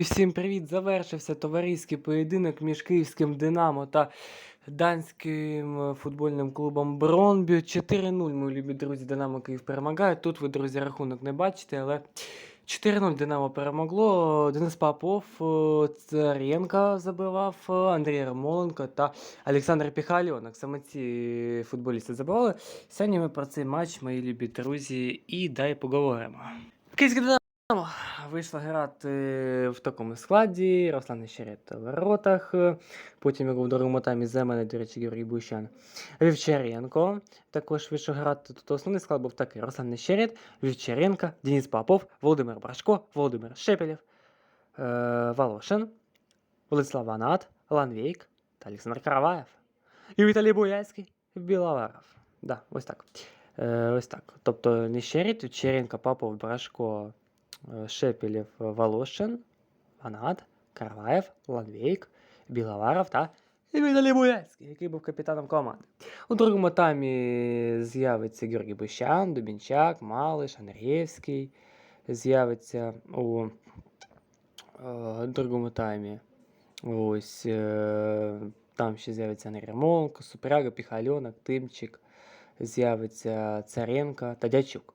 Всім привіт! Завершився товариський поєдинок між київським Динамо та данським е, футбольним клубом Бронбю. 4-0, мої любі друзі, Динамо Київ перемагає. Тут ви, друзі, рахунок не бачите, але 4-0 Динамо перемогло. Денис Попов, е, Царенко забивав, е, Андрій Ярмоленко та Олександр Піхальонок. Саме ці футболісти забивали. Сьогодні ми про цей матч, мої любі друзі, і дай поговоримо. Київське Динамо Вийшла грати в такому складі. Руслан Щерет в воротах. Потім як в другому таймі за мене, до речі, Георгій Бущан. Вівчаренко також вийшов грати. Тут основний склад був такий: Руслан Нещерет, Вівчаренко, Денис Попов, Володимир Брашко, Володимир Шепелєв, е, Волошин, Владислав Ванат, Ланвейк та Олександр Караваєв. І Віталій Буяльський, Біловаров. Да, ось так. Е, ось так. Тобто Нещерет, Вівчаренко, Попов, Брашко. Е, Шепелєв, Волошин, Ванат, Караваєв, Ланвейк, Біловаров та Віталій який був капітаном команди. У другому таймі з'явиться Георгій Бущан, Дубінчак, Малиш, Андрієвський. З'явиться у е, другому таймі. Ось е, там ще з'явиться Ярмоленко, Супряга, Піхальонок, Тимчик, з'явиться Царенко та Дячук.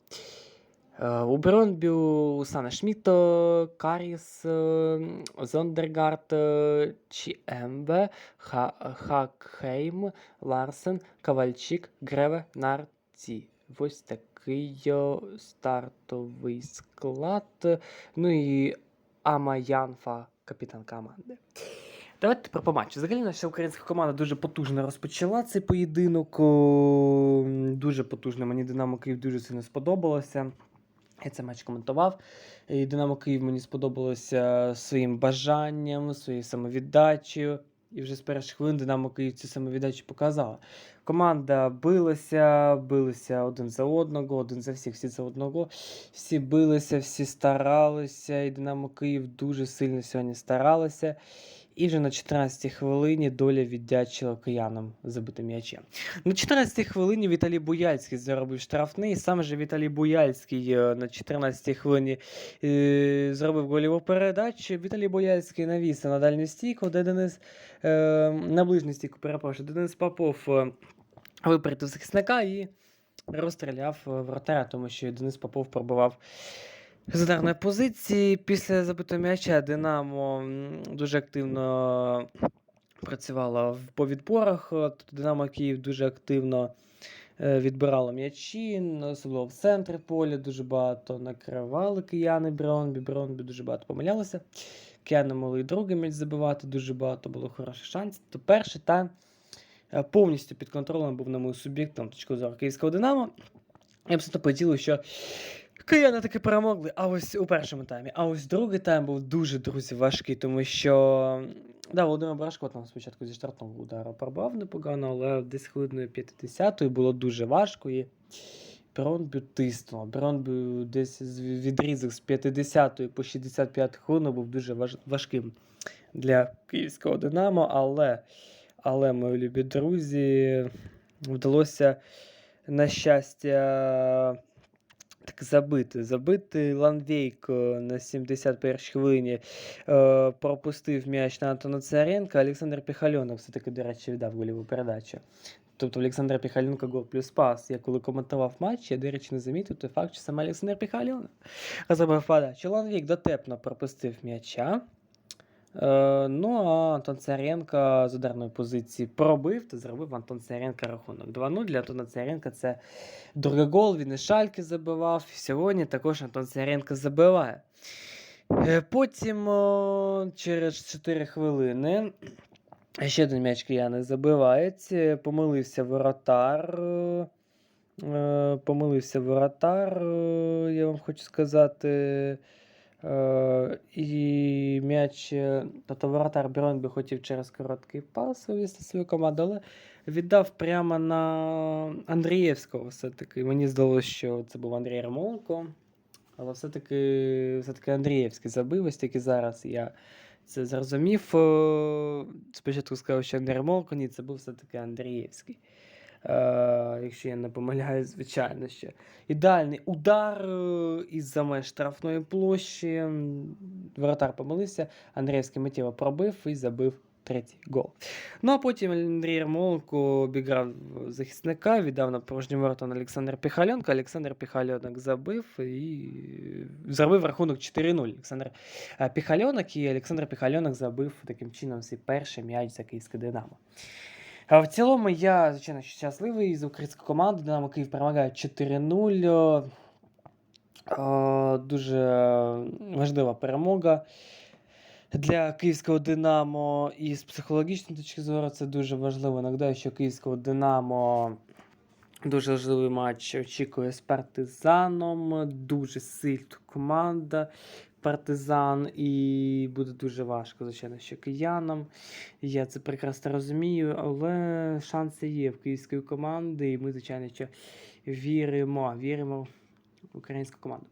Е, У Бронбю Сана Шміто, Каріс, е, Зондергард, е, Чіембе, Ха- Хакхейм, Ларсен, Ковальчик, Греве, Нарці. Ось такий стартовий склад. Ну і Амаянфа, капітан команди. Давайте тепер по. Взагалі наша українська команда дуже потужно розпочала цей поєдинок. Дуже потужно. Мені Динамо Київ дуже сильно сподобалося. Я цей матч коментував. І Динамо Київ мені сподобалося своїм бажанням, своєю самовіддачею. І вже з перших хвилин Динамо Київ цю самовіддачу показала. Команда билася, билися один за одного, один за всіх, всі за одного. Всі билися, всі старалися. І Динамо Київ дуже сильно сьогодні старалося. І вже на 14-й хвилині доля віддячила киянам забитим м'ячем. На 14-й хвилині Віталій Буяльський заробив штрафний. Сам же Віталій Буяльський е, на 14-й хвилині е, зробив гольову передачу. Віталій Буяльський навіс на дальню стійку, де Денис е, на ближню стійку, перепрошую, Денис Попов е, випередив захисника і розстріляв е, вратаря, тому що Денис Попов пробивав з ударної позиції. Після забитого м'яча Динамо дуже активно працювала по відборах. Динамо Київ дуже активно е, відбирало м'ячі, особливо в центрі поля дуже багато накривали кияни Бронбі. Бронбі дуже багато помилялися. Кияни могли і другий м'яч забивати, дуже багато було хороших шансів. То перший е, повністю під контролем був, на мою суб'єктивну точку зору київського Динамо. Я абсолютно поділив, що Кияни таки перемогли, а ось у першому таймі. А ось другий тайм був дуже, друзі, важкий, тому що. Да, Володимир Брашко там спочатку зі штрафного удару пробав непогано, але десь хвилиною 50-ї було дуже важко. І Бронбю тиснуло. Бронбю десь відрізок з 50-ї по 65 хвилину був дуже важ... важким для київського Динамо, але, але, мої любі друзі, вдалося, на щастя, так забити. Забити Ланвейк е, на 71-й хвилині е, пропустив м'яч на Антона Царенка. Олександр Піхальонок все-таки, до речі, віддав голіву передачу. Тобто Олександра Піхальонка гол плюс пас. Я коли коментував матч, я, до речі, не замітив той факт, що саме Олександр Піхальонок зробив подачу. Ланвейк дотепно пропустив м'яча. Е, ну, а Антон Царенко з ударної позиції пробив та зробив Антон Царенко рахунок. 2-0 для Антона Царенка це другий гол. Він і шальки забивав. Сьогодні також Антон Царенко забиває. Е, Потім через 4 хвилини ще один м'яч кияни забивають. Е, Помилився воротар. Помилився воротар, я вам хочу сказати. Е, І м'яч, е, тобто воротар Бронбі хотів через короткий пас вивести свою команду, але віддав прямо на Андрієвського. Все-таки мені здалося, що це був Андрій Ярмоленко. Але все-таки, все-таки Андрієвський забив, ось тільки зараз я це зрозумів. Е, Спочатку сказав, що Андрій Ярмоленко, ні, це був все-таки Андрієвський. Е, якщо я не помиляюсь, звичайно ще. Ідеальний удар е, із-за меж штрафної площі. Воротар помилився, Андріївський миттєво пробив і забив третій гол. Ну а потім Андрій Ярмоленко обіграв захисника, віддав на порожні ворота на Олександр Піхальонко. Олександр Піхальонок забив і зробив рахунок 4-0. Олександр е, Піхальонок і Олександр Піхальонок забив таким чином свій перший м'яч за київське Динамо. В цілому я, звичайно, щасливий з української команди. Динамо Київ перемагає 4-0. Е, Дуже важлива перемога для київського Динамо. І з психологічної точки зору це дуже важливо. Нагадаю, що київського Динамо дуже важливий матч очікує з партизаном. Дуже сильна команда. Партизан, і буде дуже важко, звичайно, що киянам. Я це прекрасно розумію, але шанси є в київської команди, і ми, звичайно, що віримо, віримо в українську команду.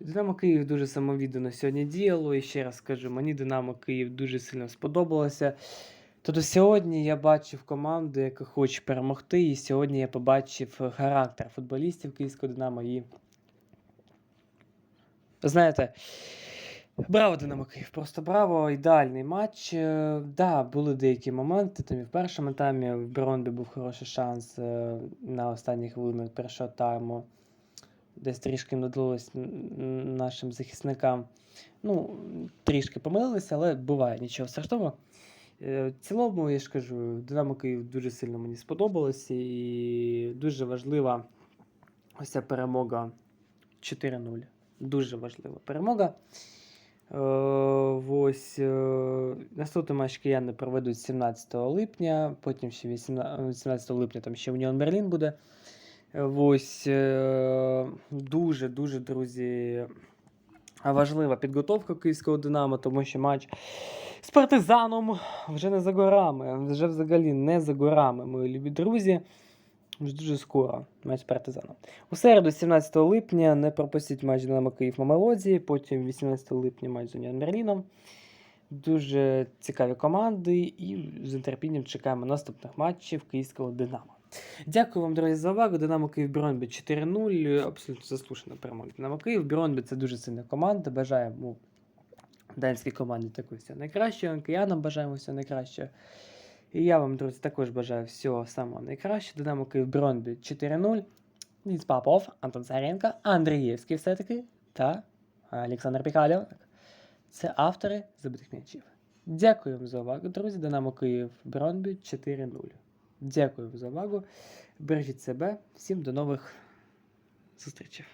Динамо Київ дуже самовіддано сьогодні діяло. І ще раз скажу, мені Динамо Київ дуже сильно сподобалося. Тобто сьогодні я бачив команду, яка хоче перемогти, і сьогодні я побачив характер футболістів Київського Динамо. І знаєте, браво, Динамо Київ, просто браво, ідеальний матч. Е, Да, були деякі моменти. Там і в першому таймі в Бронбі був хороший шанс е, на останніх хвилинах першого тайму. Десь трішки не вдалося н- нашим захисникам. Ну, трішки помилилися, але буває нічого страшного. Е, В цілому, я ж кажу, Динамо Київ дуже сильно мені сподобалося і дуже важлива ось ця перемога 4-0. Дуже важлива перемога. Е, ось е, наступний матч кияни проведуть 17 липня, потім ще 18, 18 липня там ще Уніон Берлін буде. Ось е, дуже, дуже, друзі, важлива підготовка київського Динамо, тому що матч з партизаном вже не за горами, вже взагалі не за горами, мої любі друзі. Вже дуже скоро матч з партизаном. У середу, 17 липня, не пропустіть матч Динамо Київ Мамелодії, потім 18 липня матч з Уніон Берліном. Дуже цікаві команди, і з нетерпінням чекаємо наступних матчів київського Динамо. Дякую вам, друзі, за увагу. Динамо Київ Бронбі 4-0. Абсолютно заслужена перемога. Динамо Київ. Бронбі це дуже сильна команда. Бажаємо данській команді такої всього найкращого. Киянам бажаємо всього найкращого. І я вам, друзі, також бажаю всього самого найкращого. Динамо Київ Бронбі 4-0. Ніц Папов, Антон Царенко, Андрієвський все-таки та Олександр Піхалєв. Це автори забитих м'ячів. Дякую вам за увагу, друзі. Динамо Київ Бронбі 4-0. Дякую за увагу. Бережіть себе. Всім до нових зустрічей.